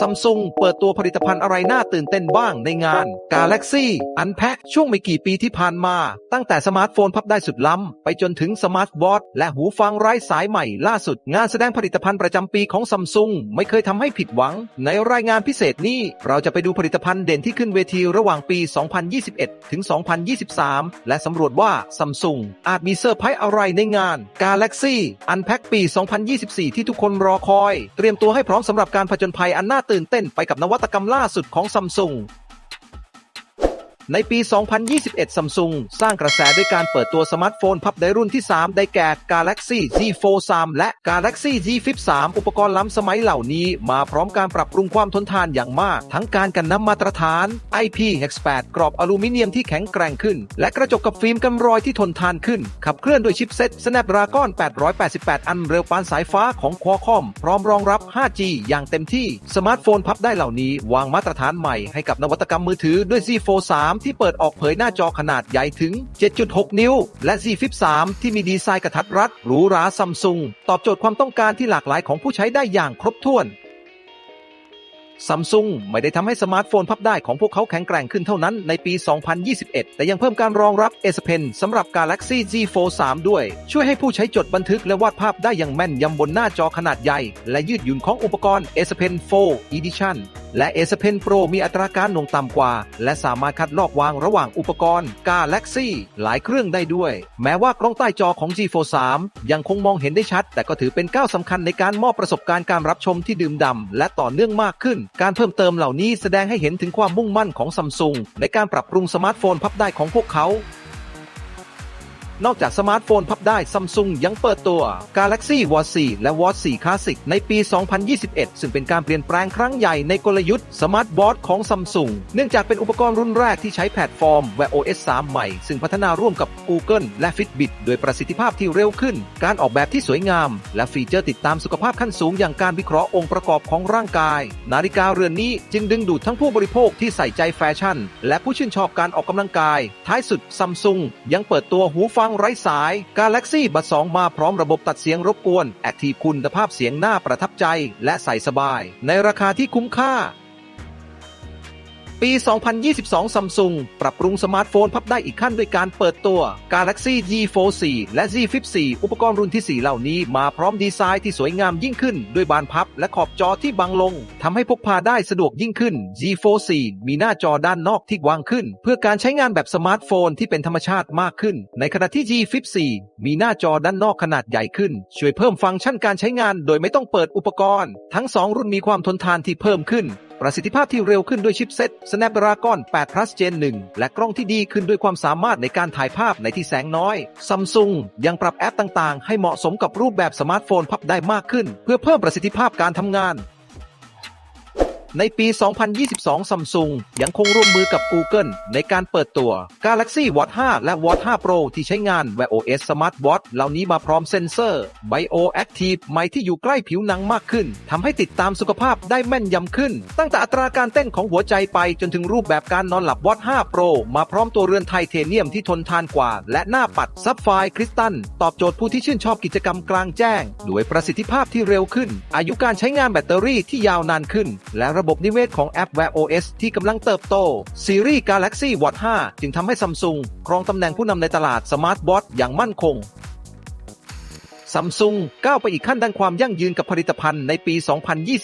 ซัมซุงเปิดตัวผลิตภัณฑ์อะไรน่าตื่นเต้นบ้างในงาน Galaxy Unpack ช่วงไม่กี่ปีที่ผ่านมา ตั้งแต่สมาร์ทโฟนพับได้สุดล้ำ ไปจนถึงสมาร์ทวอทและหูฟังไร้สายใหม่ล่าสุด งานแสดงผลิตภัณฑ์ประจำปีของซัมซุงไม่เคยทำให้ผิดหวัง ในรายงานพิเศษนี้เราจะไปดูผลิตภัณฑ์เด่นที่ขึ้นเวทีระหว่างปี 2021 ถึง 2023 และสำรวจว่าซัมซุงอาจมีเซอร์ไพรส์อะไรในงาน Galaxy Unpack ปี 2024 ที่ทุกคนรอคอย เตรียมตัวให้พร้อมสำหรับการผจญภัยอันน่าตื่นเต้นไปกับนวัตกรรมล่าสุดของซัมซุง ในปี 2021ซัมซุงสร้างกระแสด้วยการเปิดตัวสมาร์ทโฟนพับในรุ่นที่ 3 ได้แก่ Galaxy Z Fold 3และ Galaxy Z Flip 3 อุปกรณ์ล้ำสมัยเหล่านี้มาพร้อมการปรับปรุงความทนทานอย่างมาก ทั้งการกันน้ำมาตรฐาน IP68 กรอบอลูมิเนียมที่แข็งแกร่งขึ้น และกระจกกับฟิล์มกันรอยที่ทนทานขึ้น ขับเคลื่อนโดยชิปเซ็ต Snapdragon 888 อันเร็วปานสายฟ้าของ Qualcomm พร้อมรองรับ 5G อย่างเต็มที่สมาร์ทโฟนพับได้เหล่านี้ วางมาตรฐานใหม่ให้กับนวัตกรรมมือถือด้วย Z Fold 3ที่เปิดออกเผยหน้าจอขนาดใหญ่ถึง 7.6 นิ้ว และ Z Flip 3 ที่มีดีไซน์กระทัดรัดหรูหราซัมซุงตอบโจทย์ความต้องการที่หลากหลายของผู้ใช้ได้อย่างครบถ้วนซัมซุงไม่ได้ทำให้สมาร์ทโฟนพับได้ของพวกเขาแข็งแกร่งขึ้นเท่านั้นในปี 2021 แต่ยังเพิ่มการรองรับ S Pen สำหรับ Galaxy Z Fold 3 ด้วย ช่วยให้ผู้ใช้จดบันทึกและวาดภาพได้อย่างแม่นยำบนหน้าจอขนาดใหญ่ และยืดหยุ่นของอุปกรณ์ S Pen 4 Edition และ S Pen Pro มีอัตราการหน่วงต่ำกว่า และสามารถคัดลอกวางระหว่างอุปกรณ์ Galaxy หลายเครื่องได้ด้วย แม้ว่ากล้องใต้จอของ G Fold 3 ยังคงมองเห็นได้ชัด แต่ก็ถือเป็นก้าวสำคัญในการมอบประสบการณ์การรับชมที่ดื่มด่ำและต่อเนื่องมากขึ้น การเพิ่มเติมเหล่านี้แสดงให้เห็นถึงความมุ่งมั่นของซัมซุงในการปรับปรุงสมาร์ทโฟนพับได้ของพวกเขา นอกจากสมาร์ทโฟนพับได้ซัมซุงยังเปิดตัว Galaxy Watch 4 และ Watch 4 Classic ในปี 2021 ซึ่งเป็นการเปลี่ยนแปลงครั้งใหญ่ในกลยุทธ์สมาร์ทวอทของซัมซุงเนื่องจากเป็นอุปกรณ์รุ่นแรกที่ใช้แพลตฟอร์ม Wear OS 3 ใหม่ ซึ่งพัฒนาร่วมกับ Google และ Fitbit โดยประสิทธิภาพที่เร็วขึ้น การออกแบบที่สวยงาม และฟีเจอร์ติดตามสุขภาพขั้นสูง อย่างการวิเคราะห์องค์ประกอบของร่างกาย นาฬิกาเรือนนี้จึงดึงดูดทั้งผู้บริโภคที่ใส่ใจแฟชั่น และผู้ชื่นชอบการออกกำลังกาย ท้ายสุดซัมซุงยังเปิดตัวหูฟังไร้สาย Galaxy Buds 2 มาพร้อมระบบตัดเสียงรบกวน Active คุณภาพเสียงน่าประทับใจ และใส่สบาย ในราคาที่คุ้มค่า ปี 2022ซัมซุงปรับปรุงสมาร์ทโฟนพับได้อีกขั้นด้วยการเปิดตัว Galaxy Z Fold 4 และ Z Flip 4 อุปกรณ์รุ่นที่ 4 เหล่านี้มาพร้อมดีไซน์ที่สวยงามยิ่งขึ้น ด้วยบานพับและขอบจอที่บางลงทำให้พกพาได้สะดวกยิ่งขึ้น Z Fold 4 มีหน้าจอด้านนอกที่วางขึ้น เพื่อการใช้งานแบบสมาร์ทโฟนที่เป็นธรรมชาติมากขึ้น ในขณะที่ Z Flip 4 มีหน้าจอด้านนอกขนาดใหญ่ขึ้น ช่วยเพิ่มฟังก์ชันการใช้งาน โดยไม่ต้องเปิดอุปกรณ์ ทั้งสองรุ่นมีความทนทานที่เพิ่มขึ้น ประสิทธิภาพที่เร็วขึ้นด้วยชิปเซ็ต Snapdragon 8 Plus Gen 1 และกล้องที่ดีขึ้นด้วยความสามารถในการถ่ายภาพในที่แสงน้อย Samsung ยังปรับแอปต่างๆ ให้เหมาะสมกับรูปแบบสมาร์ทโฟนพับได้มากขึ้น เพื่อเพิ่มประสิทธิภาพการทำงาน ในปี 2022 Samsung ยังคงร่วมมือกับ Google ในการเปิดตัว Galaxy Watch 5 และ Watch 5 Pro ที่ใช้งาน Wear OS Smart Watch เหล่านี้มาพร้อมเซ็นเซอร์ Bioactive ใหม่ที่อยู่ใกล้ผิวหนังมากขึ้น ทำให้ติดตามสุขภาพได้แม่นยำขึ้น ตั้งแต่อัตราการเต้นของหัวใจไปจนถึงรูปแบบการนอนหลับ Watch 5 Pro มาพร้อมตัวเรือนไทเทเนียมที่ทนทานกว่า และหน้าปัดซับไฟคริสตัลตอบโจทย์ผู้ที่ชื่นชอบกิจกรรมกลางแจ้ง ด้วยประสิทธิภาพที่เร็วขึ้น อายุการใช้งานแบตเตอรี่ที่ยาวนานขึ้น และระบบนิเวศของแอป Wear OS ที่กำลังเติบโต ซีรีส์ Galaxy Watch 5 จึงทำให้ซัมซุงครองตำแหน่งผู้นำในตลาดสมาร์ทบอทอย่างมั่นคง ซัมซุงก้าวไปอีกขั้นด้านความยั่งยืนกับผลิตภัณฑ์ในปี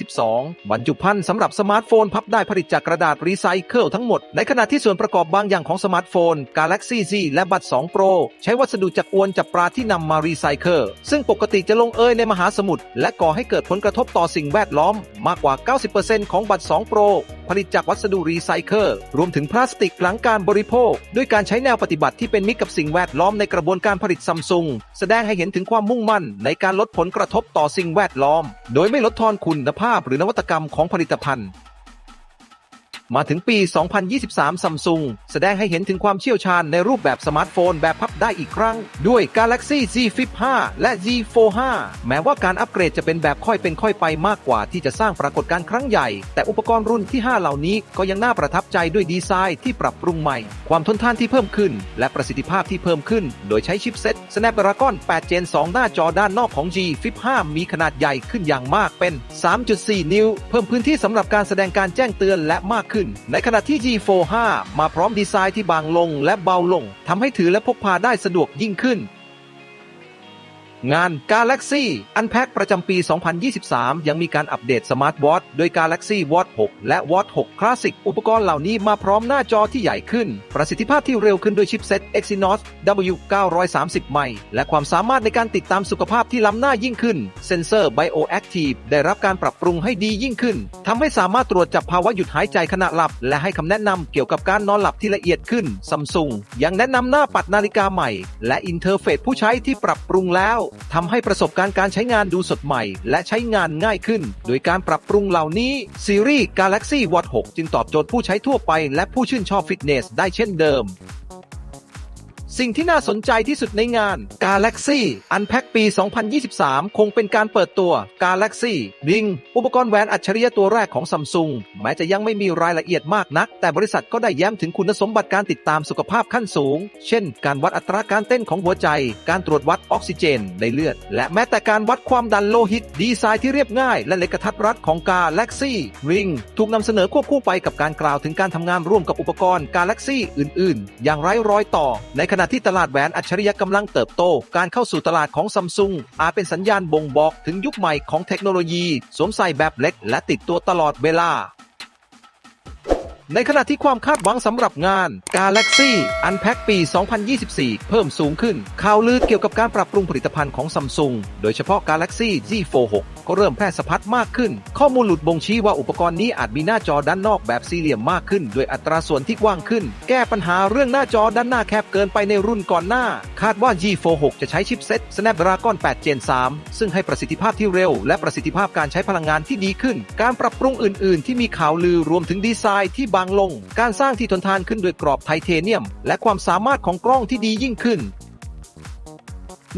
2022 บรรจุภัณฑ์สำหรับสมาร์ทโฟนพับได้ผลิตจากกระดาษรีไซเคิลทั้งหมด ในขณะที่ส่วนประกอบบางอย่างของสมาร์ทโฟน Galaxy Z และบัตร2 Pro ใช้วัสดุจากอวนจับปลาที่นำมารีไซเคิลซึ่งปกติจะลงเอยในมหาสมุทรและก่อให้เกิดผลกระทบต่อสิ่งแวดล้อมมากกว่า 90%ของบัตร2 Pro ผลิตจากวัสดุรีไซเคิลรวมถึงพลาสติกหลังการบริโภค ด้วยการใช้แนวปฏิบัติที่เป็นมิตรกับสิ่งแวดล้อมในกระบวนการผลิตซัมซุงแสดงให้เห็นถึงความมุ่งมั่น ในการลดผลกระทบต่อสิ่งแวดล้อม โดยไม่ลดทอนคุณภาพหรือนวัตกรรมของผลิตภัณฑ์ มาถึงปี 2023ซัมซุงแสดงให้เห็นถึงความเชี่ยวชาญในรูปแบบสมาร์ทโฟนแบบพับได้อีกครั้ง ด้วย Galaxy Z Flip 5 และ Z Fold 5 แม้ว่าการอัปเกรดจะเป็นแบบค่อยเป็นค่อยไปมากกว่าที่จะสร้างปรากฏการณ์ครั้งใหญ่ แต่อุปกรณ์รุ่นที่ 5 เหล่านี้ก็ยังน่าประทับใจด้วยดีไซน์ที่ปรับปรุงใหม่ ความทนทานที่เพิ่มขึ้น และประสิทธิภาพที่เพิ่มขึ้น โดยใช้ชิปเซ็ต Snapdragon 8 Gen 2 หน้าจอด้านนอกของ G Flip 5 มีขนาดใหญ่ขึ้นอย่างมากเป็น 3.4 นิ้ว เพิ่มพื้นที่สำหรับการแสดงการแจ้งเตือนและมากขึ้นในขณะที่ G45 มาพร้อมดีไซน์ที่บางลงและเบาลงทำให้ถือและพกพาได้สะดวกยิ่งขึ้น งาน Galaxy Unpack ประจำปี 2023 ยังมีการอัปเดต Smart Watch โดย Galaxy Watch 6 และ Watch 6 Classic อุปกรณ์เหล่านี้มาพร้อมหน้าจอที่ใหญ่ขึ้น ประสิทธิภาพที่เร็วขึ้นด้วยชิปเซ็ต Exynos W930 ใหม่ และความสามารถในการติดตามสุขภาพที่ล้ำหน้ายิ่งขึ้น เซนเซอร์ Bioactive ได้รับการปรับปรุงให้ดียิ่งขึ้น ทำให้สามารถตรวจจับภาวะหยุดหายใจขณะหลับ และให้คำแนะนำเกี่ยวกับการนอนหลับที่ละเอียดขึ้น Samsung ยังแนะนำหน้าปัดนาฬิกาใหม่ และอินเทอร์เฟซผู้ใช้ที่ปรับปรุงแล้วทำให้ประสบการณ์การใช้งานดูสดใหม่ และใช้งานง่ายขึ้น โดยการปรับปรุงเหล่านี้ซีรีส์ Galaxy Watch 6 จึงตอบโจทย์ผู้ใช้ทั่วไป และผู้ชื่นชอบฟิตเนสได้เช่นเดิม สิ่งที่น่าสนใจที่สุดในงาน Galaxy Unpack ปี 2023 คงเป็นการเปิดตัว Galaxy Ring อุปกรณ์แหวนอัจฉริยะตัวแรกของ Samsung แม้จะยังไม่มีรายละเอียดมากนัก แต่บริษัทก็ได้ย้มถึงคุณสมบัติการติดตามสุขภาพขั้นสูง เช่น การวัดอัตราการเต้นของหัวใจ การตรวจวัดออกซิเจนในเลือด และแม้แต่การวัดความดันโลหิต ดีไซน์ที่เรียบง่าย และเล็กกระทัดรัดของ Galaxy Ring ถูกนำเสนอควบคู่ไปกับการกล่าวถึงการทำงานร่วมกับอุปกรณ์ Galaxy อื่น ๆ อย่างไร้รอยต่อในขณะที่ตลาดแหวนอัจฉริยะกำลังเติบโต การเข้าสู่ตลาดของซัมซุงอาจเป็นสัญญาณบ่งบอกถึงยุคใหม่ของเทคโนโลยี สวมใส่แบบเล็กและติดตัวตลอดเวลา ในขณะที่ความคาดหวังสำหรับงาน Galaxy Unpack ปี 2024 เพิ่มสูงขึ้น ข่าวลือเกี่ยวกับการปรับปรุงผลิตภัณฑ์ของซัมซุงโดยเฉพาะ Galaxy Z Fold 6ก็เริ่มแพร่สะพัดมากขึ้น ข้อมูลหลุดบ่งชี้ว่าอุปกรณ์นี้อาจมีหน้าจอด้านนอกแบบสี่เหลี่ยมมากขึ้น ด้วยอัตราส่วนที่กว้างขึ้น แก้ปัญหาเรื่องหน้าจอด้านหน้าแคบเกินไปในรุ่นก่อนหน้า คาดว่า G Fold 6จะใช้ชิปเซ็ต Snapdragon 8 Gen 3 ซึ่งให้ประสิทธิภาพที่เร็ว และประสิทธิภาพการใช้พลังงานที่ดีขึ้น การปรับปรุงอื่น ๆ ที่มีข่าวลือรวมถึงดีไซน์ที่บางลง การสร้างที่ทนทานขึ้นด้วยกรอบไทเทเนียม และความสามารถของกล้องที่ดียิ่งขึ้น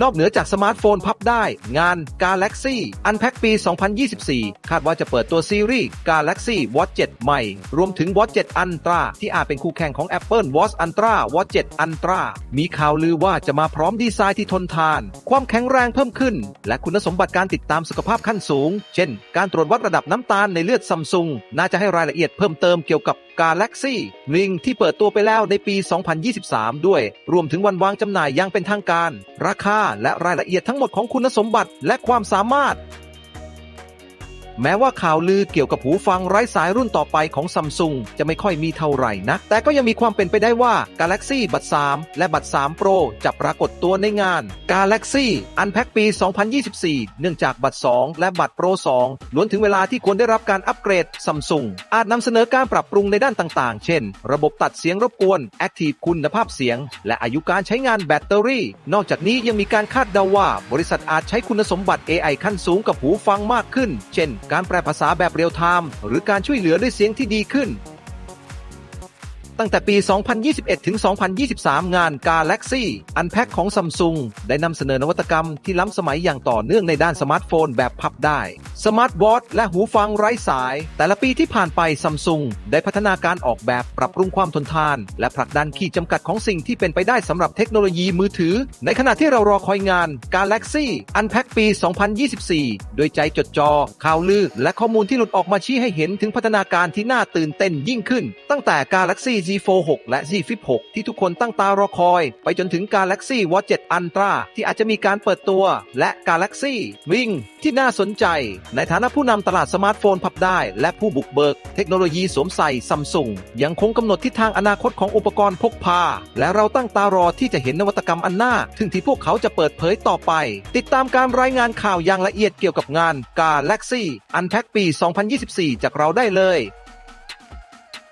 นอกเหนือจากสมาร์ทโฟนพับ ได้ งาน Galaxy Unpack ปี 2024 คาดว่าจะเปิดตัวซีรีส์ Galaxy Watch 7 ใหม่ รวมถึง Watch 7 Ultra ที่อาจเป็นคู่แข่งของ Apple Watch Ultra Watch 7 Ultra มีข่าวลือว่าจะมาพร้อมดีไซน์ที่ทนทาน ความแข็งแรงเพิ่มขึ้น และคุณสมบัติการติดตามสุขภาพขั้นสูง เช่น การตรวจวัดระดับน้ำตาลในเลือดซัมซุงน่าจะให้รายละเอียดเพิ่มเติมเกี่ยวกับ Galaxy Ring ที่เปิดตัวไปแล้วในปี 2023 ด้วย รวมถึงวันวางจำหน่ายอย่างเป็นทางการ ราคาและรายละเอียดทั้งหมดของคุณคุณสมบัติและความสามารถ แม้ว่าข่าวลือเกี่ยวกับหูฟังไร้สายรุ่นต่อไปของซัมซุงจะไม่ค่อยมีเท่าไหร่นะ แต่ก็ยังมีความเป็นไปได้ว่า Galaxy บัต3และบัตร3 Pro จะปรากฏตัวในงาน Galaxy Unpack ปี 2024 เนื่องจากบัตร2และบัตร Pro 2ล้วนถึงเวลาที่ควรได้รับการอัปเกรดซัมซุงอาจนำเสนอการปรับปรุงในด้านต่างๆ เช่น ระบบตัดเสียงรบกวน Active คุณภาพเสียง และอายุการใช้งานแบตเตอรี่ นอกจากนี้ยังมีการคาดเดาว่า บริษัทอาจใช้คุณสมบัติ AI ขั้นสูงกับหูฟังมากขึ้น เช่นการแปลภาษาแบบเรียลไทม์หรือการช่วยเหลือด้วยเสียงที่ดีขึ้น ตั้งแต่ปี 2021 ถึง 2023 งาน Galaxy Unpack ของ Samsung ได้นำเสนอนวัตกรรมที่ล้ำสมัยอย่างต่อเนื่องในด้านสมาร์ทโฟนแบบพับได้ สมาร์ทวอทและหูฟังไร้สาย แต่ละปีที่ผ่านไป Samsung ได้พัฒนาการออกแบบปรับปรุงความทนทาน และผลักดันขีดจำกัดของสิ่งที่เป็นไปได้สำหรับเทคโนโลยีมือถือ ในขณะที่เรารอคอยงาน Galaxy Unpack ปี 2024โดยใจจดจอข่าวลือ และข้อมูลที่หลุดออกมาชี้ให้เห็นถึงพัฒนาการที่น่าตื่นเต้นยิ่งขึ้น ตั้งแต่ Galaxy Z Fold 6 และ Z Flip 6 ที่ทุกคนตั้งตารอคอย ไปจนถึง Galaxy Watch 7 Ultra ที่อาจจะมีการเปิดตัว และ Galaxy Ring ที่น่าสนใจ ในฐานะผู้นำตลาดสมาร์ทโฟนพับได้ และผู้บุกเบิก เทคโนโลยีสวมใส่ซัมซุงยังคงกำหนดทิศทางอนาคตของอุปกรณ์พกพา และเราตั้งตารอที่จะเห็นนวัตกรรมอันน่าถึงที่พวกเขาจะเปิดเผยต่อไป ติดตามการรายงานข่าวอย่างละเอียดเกี่ยวกับงาน Galaxy Unpack ปี 2024 จากเราได้เลย